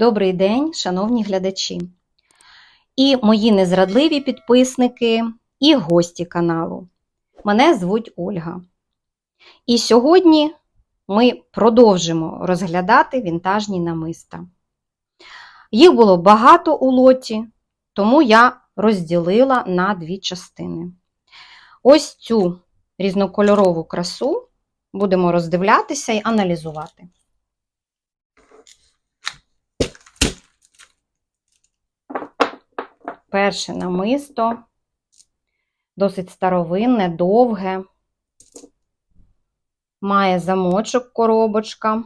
Добрий день, шановні глядачі, і мої незрадливі підписники, і гості каналу. Мене звуть Ольга. І сьогодні ми продовжимо розглядати вінтажні намиста. Їх було багато у лоті, тому я розділила на дві частини. Ось цю різнокольорову красу будемо роздивлятися і аналізувати. Перше намисто, досить старовинне, довге, має замочок коробочка,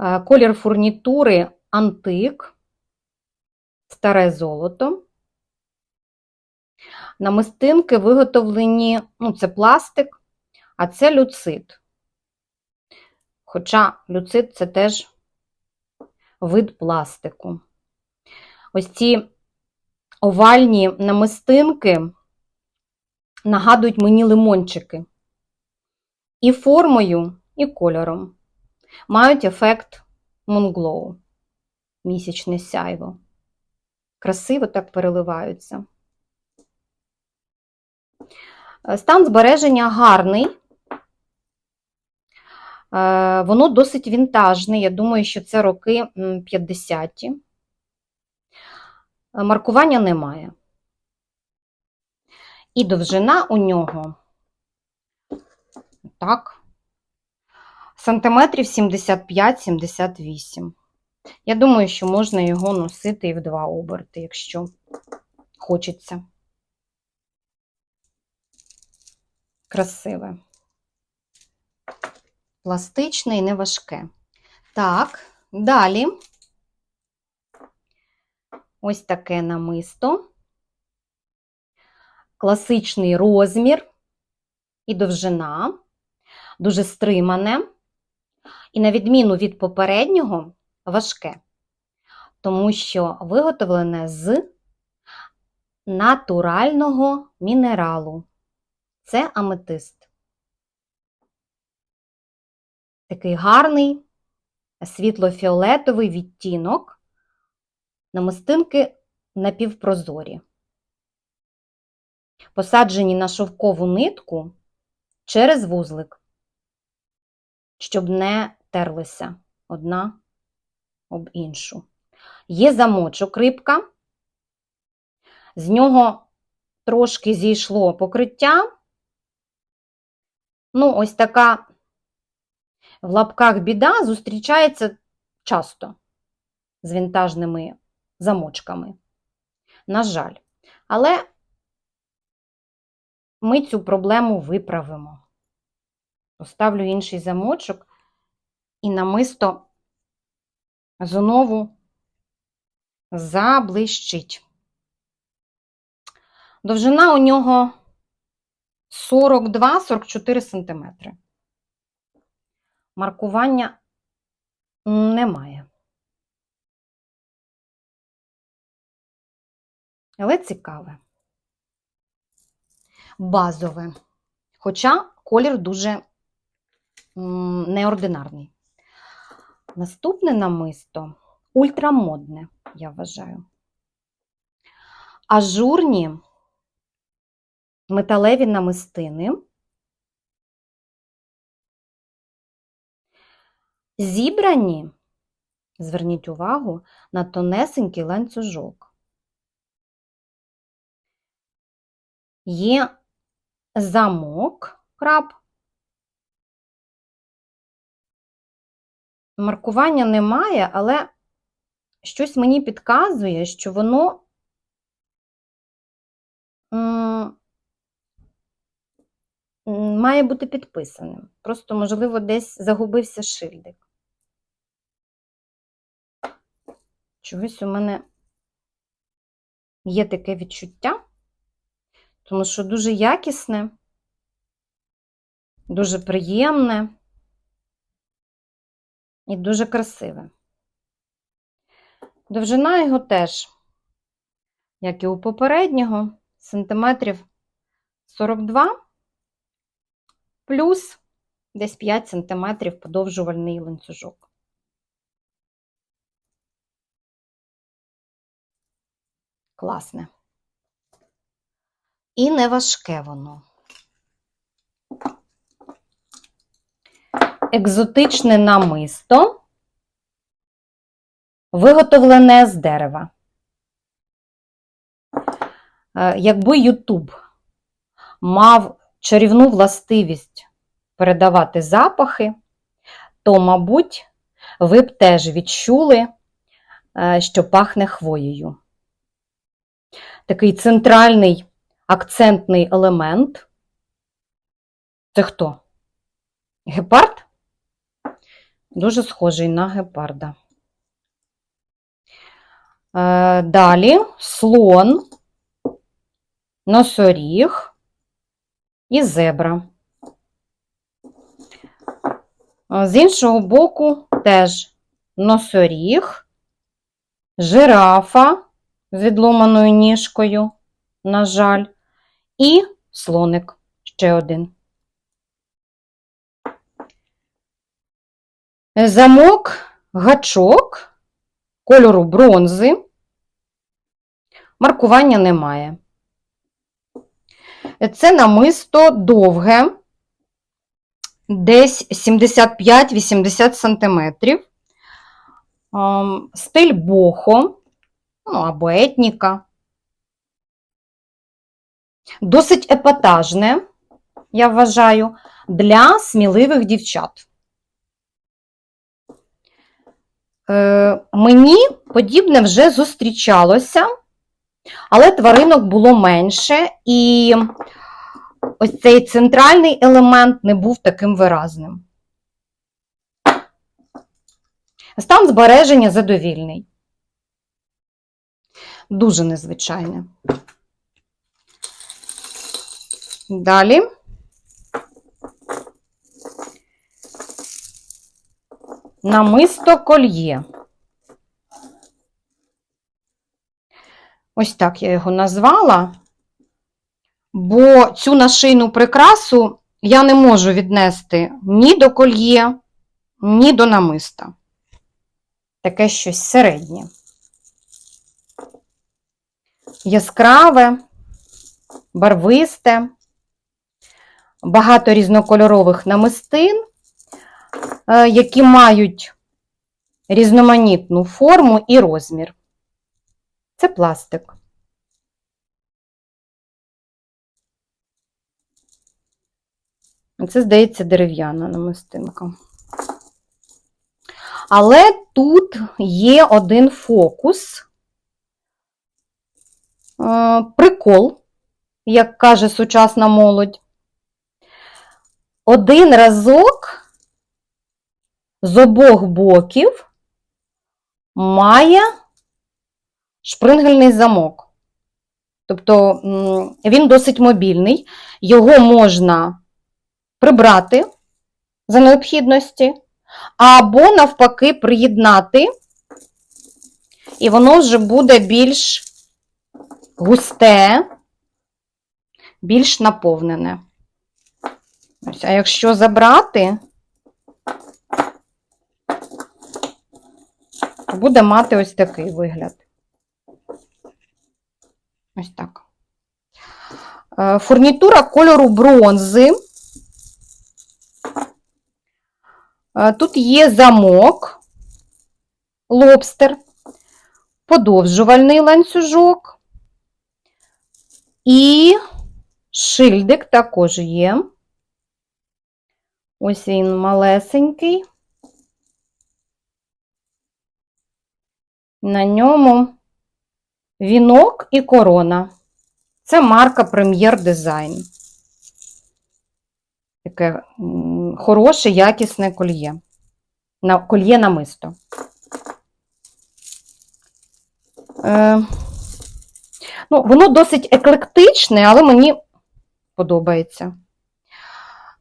Е, колір фурнітури антик, старе золото. Намистинки виготовлені, ну, це пластик, а це люцит. Хоча люцит це теж вид пластику. Ось ці овальні намистинки нагадують мені лимончики. І формою, і кольором. Мають ефект Moonglow, місячне сяйво. Красиво так переливаються. Стан збереження гарний. Е, Воно досить вінтажне. Я думаю, що це роки 50-ті. Маркування немає. І довжина у нього так, сантиметрів 75-78. Я думаю, що можна його носити і в два оберти, якщо хочеться. Красиве. Пластичне і не важке. Так, далі. Ось таке намисто, класичний розмір і довжина, дуже стримане, і, на відміну від попереднього, важке, тому що виготовлене з натурального мінералу. Це аметист. Такий гарний світло-фіолетовий відтінок намистинки напівпрозорі, посаджені на шовкову нитку через вузлик, щоб не терлися одна об іншу. Є замочок рибка, з нього трошки зійшло покриття. Ну, ось така в лапках біда зустрічається часто з вінтажними замочками. На жаль, але ми цю проблему виправимо. Поставлю інший замочок і намисто знову заблищить. Довжина у нього 42-44 см. Маркування немає. але цікаве. Базове. Хоча колір дуже неординарний. Наступне намисто ультрамодне, я вважаю. Ажурні металеві намистини. Зібрані, зверніть увагу, на тонесенький ланцюжок. Є замок краб. Маркування немає, але щось мені підказує, що воно має бути підписаним. Просто, можливо, десь загубився шильдик. Чогось у мене є таке відчуття тому що дуже якісне, дуже приємне і дуже красиве. Довжина його теж, як і у попереднього, сантиметрів 42, плюс десь 5 см подовжувальний ланцюжок. Класне. І не важке воно. Екзотичне намисто, виготовлене з дерева. Е, Якби Ютуб мав чарівну властивість передавати запахи, то, мабуть, ви б теж відчули, е, що пахне хвоєю. Такий центральний акцентний елемент. Це хто? Гепард? Дуже схожий на гепарда. Е, Далі слон, носоріг і зебра. З іншого боку, теж носоріг, жирафа з відломаною ніжкою, на жаль, і слоник ще один. Замок, гачок кольору бронзи. Маркування немає. Це намисто довге, десь 75-80 см. Стиль бохо, ну, або етніка. Досить епатажне, я вважаю, для сміливих дівчат. Е, мені подібне вже зустрічалося, але тваринок було менше, і ось цей центральний елемент не був таким виразним. Стан збереження задовільний. Дуже незвичайне. Далі. Намисто кольє. Ось так я його назвала, бо цю нашийну прикрасу я не можу віднести ні до кольє, ні до намиста. Таке щось середнє. Яскраве, барвисте, багато різнокольорових намистин, е, які мають різноманітну форму і розмір. Це пластик. Це, здається, дерев'яна намистинка. Але тут є один фокус, е, прикол, як каже сучасна молодь. Один разок з обох боків має шпрингельний замок. Тобто він досить мобільний, його можна прибрати за необхідності, або, навпаки, приєднати, і воно вже буде більш густе, більш наповнене. Ось, А якщо забрати, то буде мати ось такий вигляд. Ось так. Е, Фурнітура кольору бронзи. Е, Тут є замок, лобстер, подовжувальний ланцюжок і шильдик також є. Ось він малесенький. На ньому вінок і корона. Це марка Прем'єр Дизайн. Таке хороше, якісне кольє. На, Кольє намисто. Е, ну, Воно досить еклектичне, але мені подобається.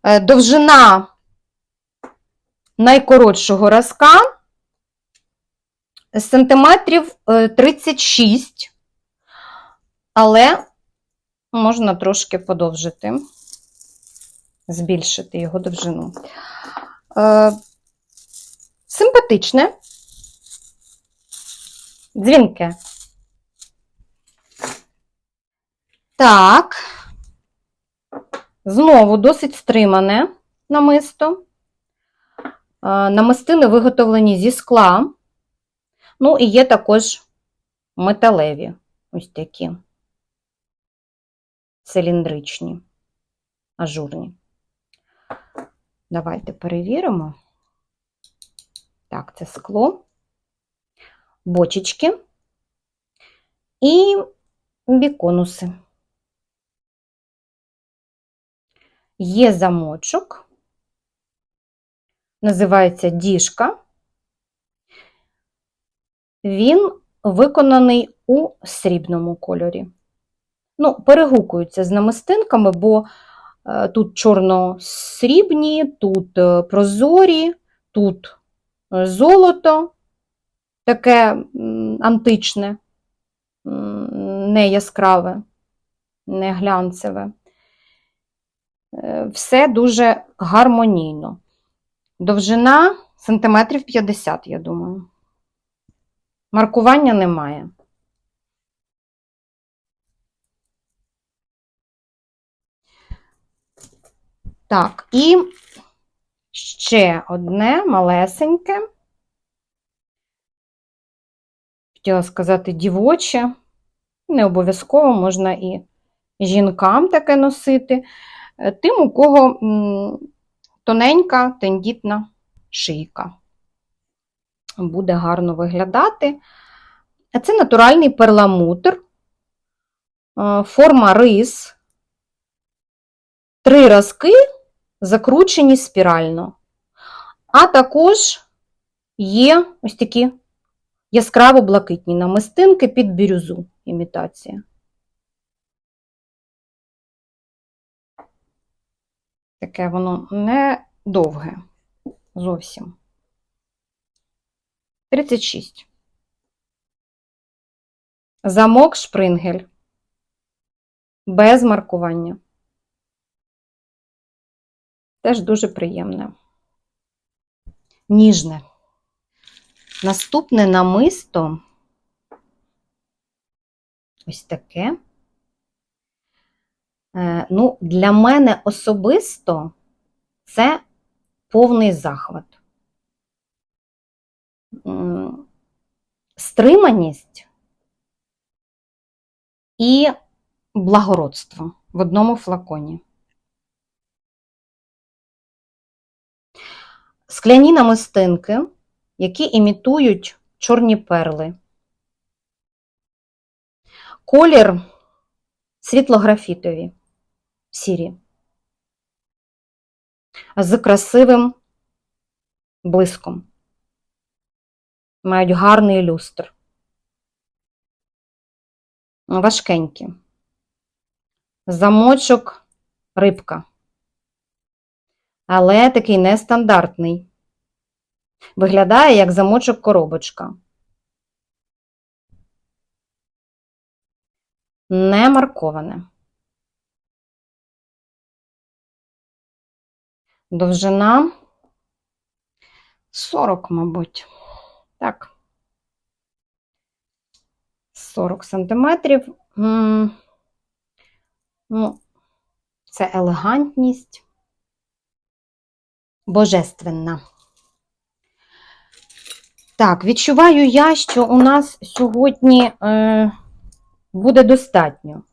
Е, довжина найкоротшого разка сантиметрів 36, але можна трошки подовжити. збільшити його довжину. Е, симпатичне, дзвінке. Так. Знову досить стримане намисто. Е, Намистини виготовлені зі скла. Ну, і є також металеві, ось такі циліндричні, ажурні. Давайте перевіримо. Так, це скло, бочечки і біконуси. Є замочок, називається діжка. Він виконаний у срібному кольорі. Ну, перегукуються з намистинками, бо е, тут чорно-срібні, тут е, прозорі, тут е, золото, таке античне, не яскраве, не глянцеве. Все дуже гармонійно. Довжина сантиметрів 50, я думаю. Маркування немає. Так, і ще одне малесеньке. Хотіла сказати дівоче. Не обов'язково можна і жінкам таке носити. Е, Тим, у кого тоненька, тендітна шийка. Буде гарно виглядати. Це натуральний перламутр, форма рис, три разки закручені спірально. А також є ось такі яскраво блакитні намистинки під бірюзу імітація. Таке воно не довге зовсім. 36. Замок шпрингель. Без маркування. Теж дуже приємне. Ніжне. Наступне намисто ось таке. Е, Ну, для мене особисто це повний захват. Стриманість і благородство в одному флаконі. Скляні намистинки, які імітують чорні перли. Колір світлографітові, сірі, з красивим блиском. Мають гарний люстр. Важкенькі. Замочок рибка. Але такий нестандартний. Виглядає як замочок коробочка. Не марковане. Довжина 40, мабуть. Так. 40 сантиметрів. Ну, це елегантність. Божественна. Так, відчуваю я, що у нас сьогодні е, буде достатньо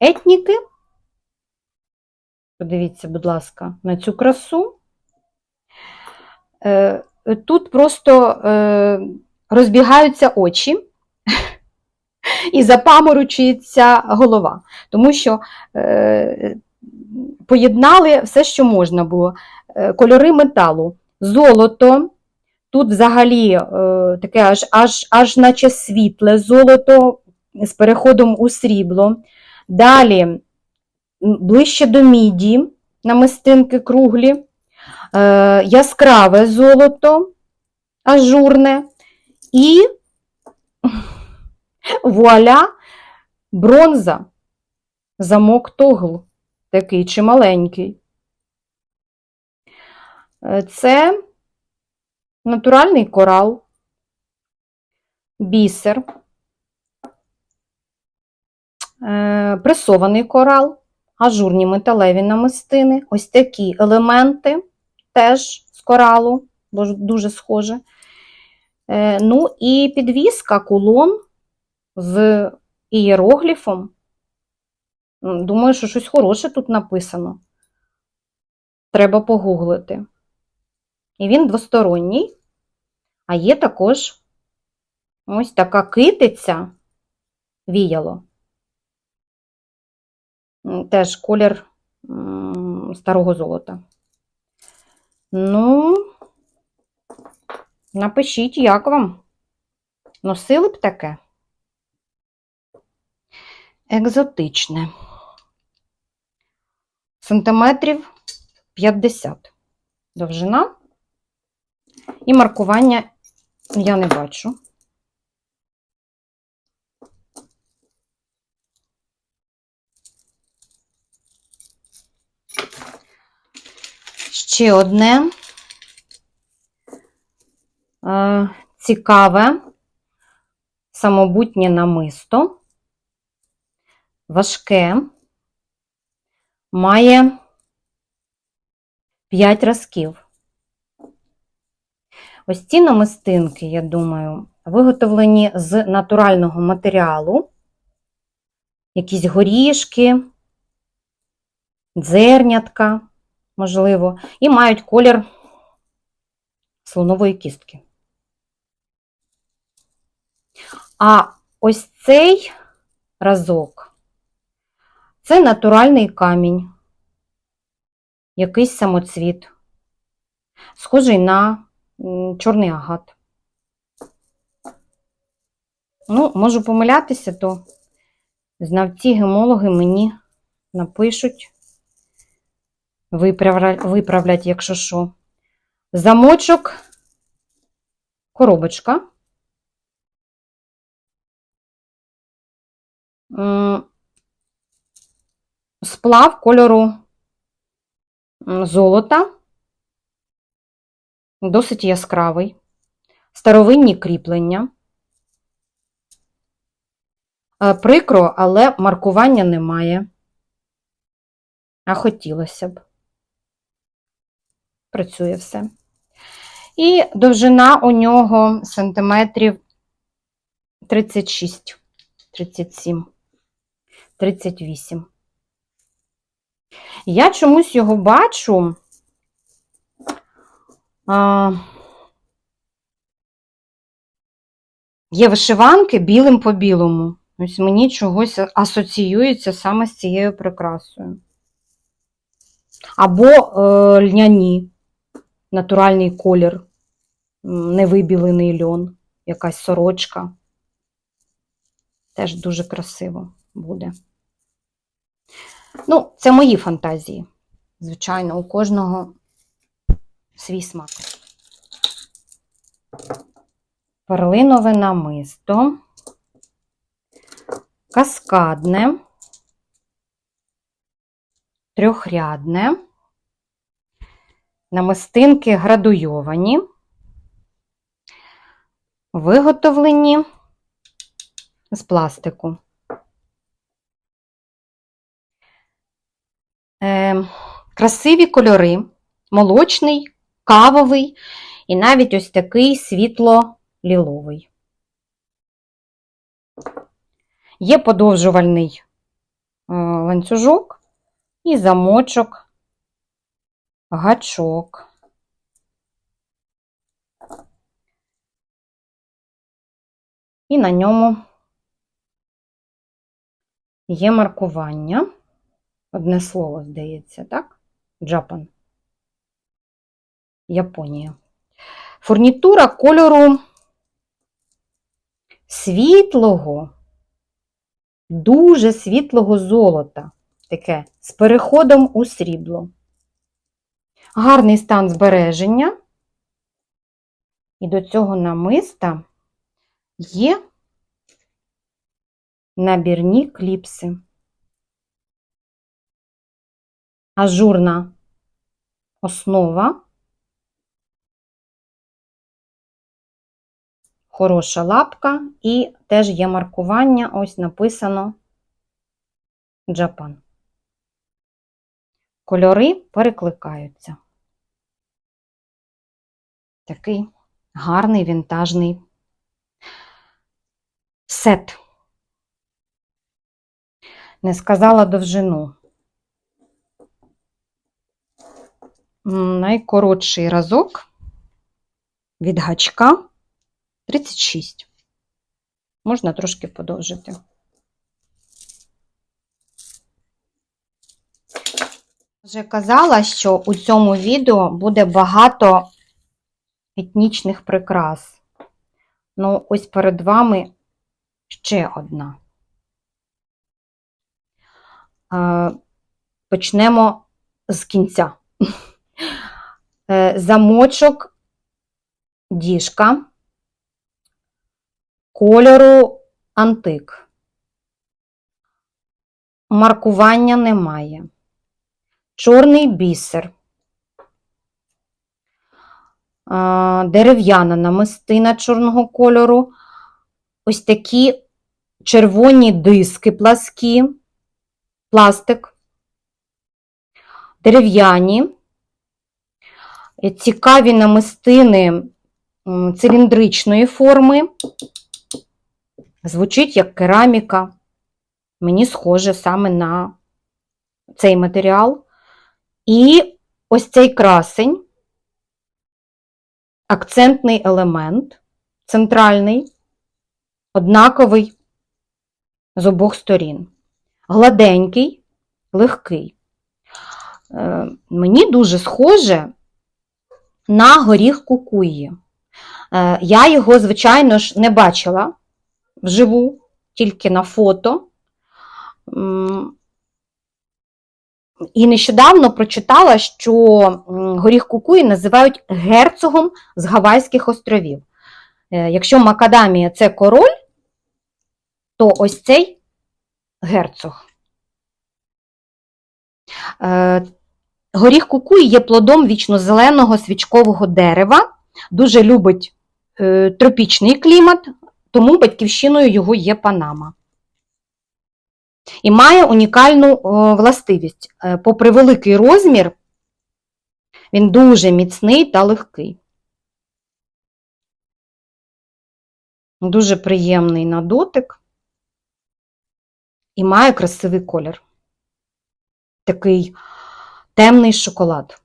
етніки. Подивіться, будь ласка, на цю красу. Е, тут просто е, розбігаються очі і запаморочується голова, тому що е, поєднали все, що можна було. Е, Кольори металу, золото, тут взагалі е, таке аж, аж, аж наче світле золото з переходом у срібло. Далі ближче до міді намистинки круглі, е, яскраве золото, ажурне і вуаля, бронза, замок тогл, такий чималенький. Е, Це натуральний корал, бісер, е, пресований корал, ажурні металеві намистини, ось такі елементи теж з коралу, бо дуже схоже. Е, Ну і підвіска, кулон з ієрогліфом. Думаю, що щось хороше тут написано. Треба погуглити. І він двосторонній, а є також ось така китиця віяло. Теж колір старого золота. Ну, напишіть, як вам. Носили б таке? Екзотичне. Сантиметрів 50 довжина. І маркування я не бачу. Ще одне. Е, цікаве. Самобутнє намисто, важке, має 5 разків. Ось ці намистинки, я думаю, виготовлені з натурального матеріалу, якісь горішки, дзернятка, можливо, і мають колір слонової кістки. А ось цей разок це натуральний камінь, якийсь самоцвіт, схожий на чорний агат. Ну, можу помилятися, то знавці гемологи мені напишуть, виправлять, якщо що. Замочок, коробочка. Сплав кольору золота, досить яскравий, старовинні кріплення. Е, Прикро, але маркування немає. А хотілося б. Працює все. І довжина у нього сантиметрів 36, 37, 38. Я чомусь його бачу. А, є вишиванки білим по білому. Ось мені чогось асоціюється саме з цією прикрасою. Або е, льняні, натуральний колір, невибілений льон, якась сорочка. Теж дуже красиво буде. Ну, це мої фантазії. Звичайно, у кожного свій смак. Перлинове намисто, каскадне, трьохрядне, намистинки градуйовані, виготовлені з пластику. Е, красиві кольори, молочний, кавовий і навіть ось такий світло-ліловий. Є подовжувальний е, ланцюжок і замочок, гачок. І на ньому є маркування. Одне слово, здається, так? Джапан. Японія. Фурнітура кольору світлого, дуже світлого золота. Таке з переходом у срібло гарний стан збереження, і до цього намиста є набірні кліпси, ажурна основа, хороша лапка, і теж є маркування, ось написано Japan. Кольори перекликаються. Такий гарний вінтажний сет. Не сказала довжину. Найкоротший разок від гачка 36. Можна трошки подовжити. Вже казала, що у цьому відео буде багато етнічних прикрас. Ну, ось перед вами ще одна. Е, Почнемо з кінця. Е, Замочок діжка кольору антик. Маркування немає. Чорний бісер. Дерев'яна намистина чорного кольору. Ось такі червоні диски пласкі, пластик, дерев'яні, Е, цікаві намистини циліндричної форми. Звучить як кераміка. Мені схоже саме на цей матеріал. І ось цей красень, акцентний елемент, центральний, однаковий з обох сторін. Гладенький, легкий. Е, Мені дуже схоже на горіх кукуї. Е, Я його, звичайно ж, не бачила вживу, тільки на фото. І нещодавно прочитала, що горіх кукуї називають герцогом з Гавайських островів. Е, Якщо Макадамія це король, то ось цей герцог. Е, Горіх кукуї є плодом вічнозеленого свічкового дерева, дуже любить е, тропічний клімат, тому батьківщиною його є Панама. І має унікальну властивість. Е, Попри великий розмір, він дуже міцний та легкий. Дуже приємний на дотик і має красивий колір. Такий темний шоколад,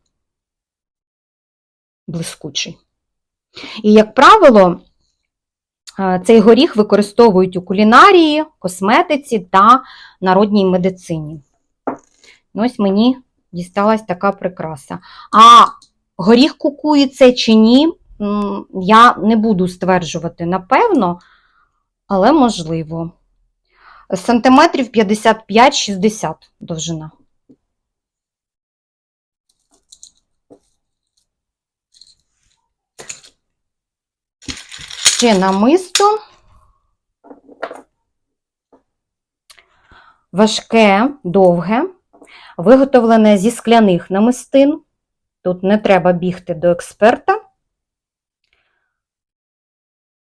блискучий. І, як правило, е, цей горіх використовують у кулінарії, косметиці та народній медицині. Ось мені дісталась така прикраса. А горіх кукує це чи ні, я не буду стверджувати напевно, але можливо. Сантиметрів 55-60 довжина. Ще намисто. Важке, довге, виготовлене зі скляних намистин. Тут не треба бігти до експерта.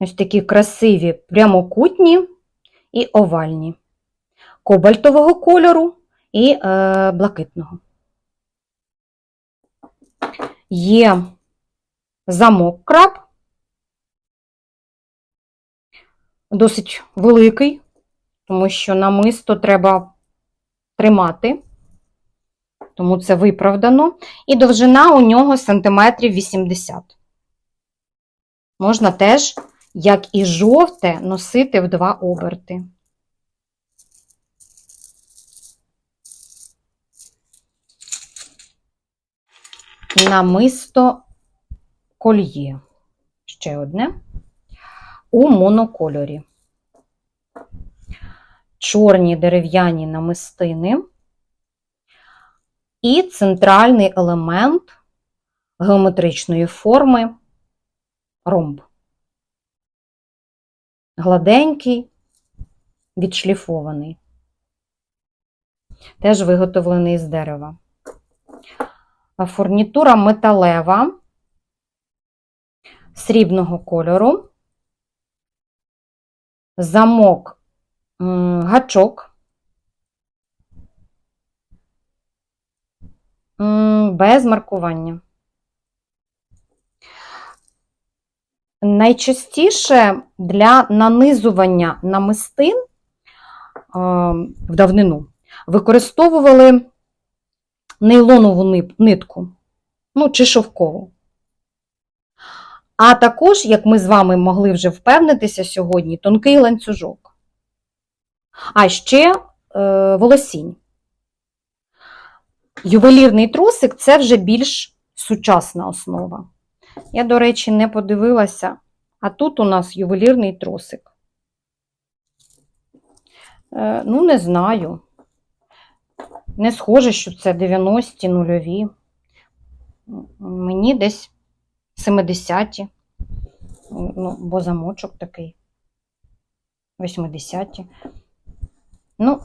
Ось такі красиві прямокутні і овальні, кобальтового кольору і е, блакитного. Є замок краб, досить великий, тому що намисто треба тримати, тому це виправдано. І довжина у нього сантиметрів 80. Можна теж, як і жовте, носити в два оберти. Намисто кольє. Ще одне. У монокольорі. Чорні дерев'яні намистини і центральний елемент геометричної форми ромб. Гладенький, відшліфований. Теж виготовлений з дерева. Фурнітура металева, срібного кольору. Замок гачок. Без маркування. Найчастіше для нанизування намистин в давнину використовували нейлонову нитку, ну, чи шовкову. А також, як ми з вами могли вже впевнитися сьогодні, тонкий ланцюжок. А ще е, волосінь. Ювелірний трусик це вже більш сучасна основа. Я, до речі, не подивилася, а тут у нас ювелірний трусик. Е, ну, не знаю. Не схоже, що це 90-ті, нульові. Мені десь 70-ті. Ну, бо замочок такий. 80-ті. Ну,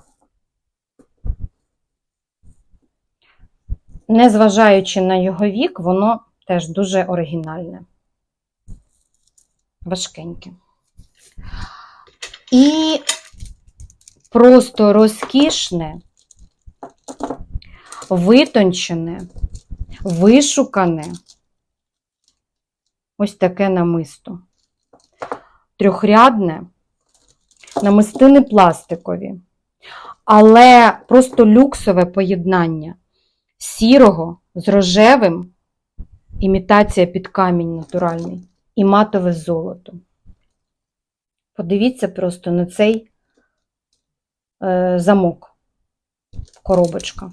незважаючи на його вік, воно теж дуже оригінальне. Важкеньке. І просто розкішне, витончене, вишукане. Ось таке намисто. Трьохрядне, намистини пластикові, але просто люксове поєднання сірого з рожевим, імітація під камінь натуральний, і матове золото. Подивіться просто на цей е, замок, коробочка.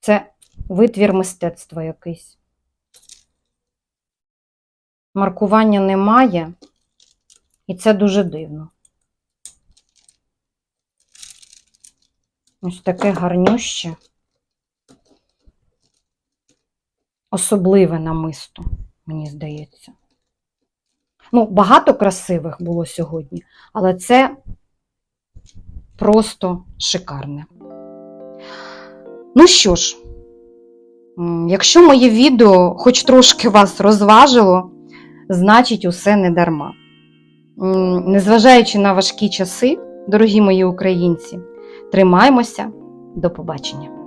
Це витвір мистецтва якийсь. Маркування немає, і це дуже дивно. Ось таке гарнюще, особливе намисто, мені здається. Ну, багато красивих було сьогодні, але це просто шикарне. Ну що ж, якщо моє відео хоч трошки вас розважило, значить, усе не дарма. Незважаючи на важкі часи, дорогі мої українці, тримаймося, до побачення!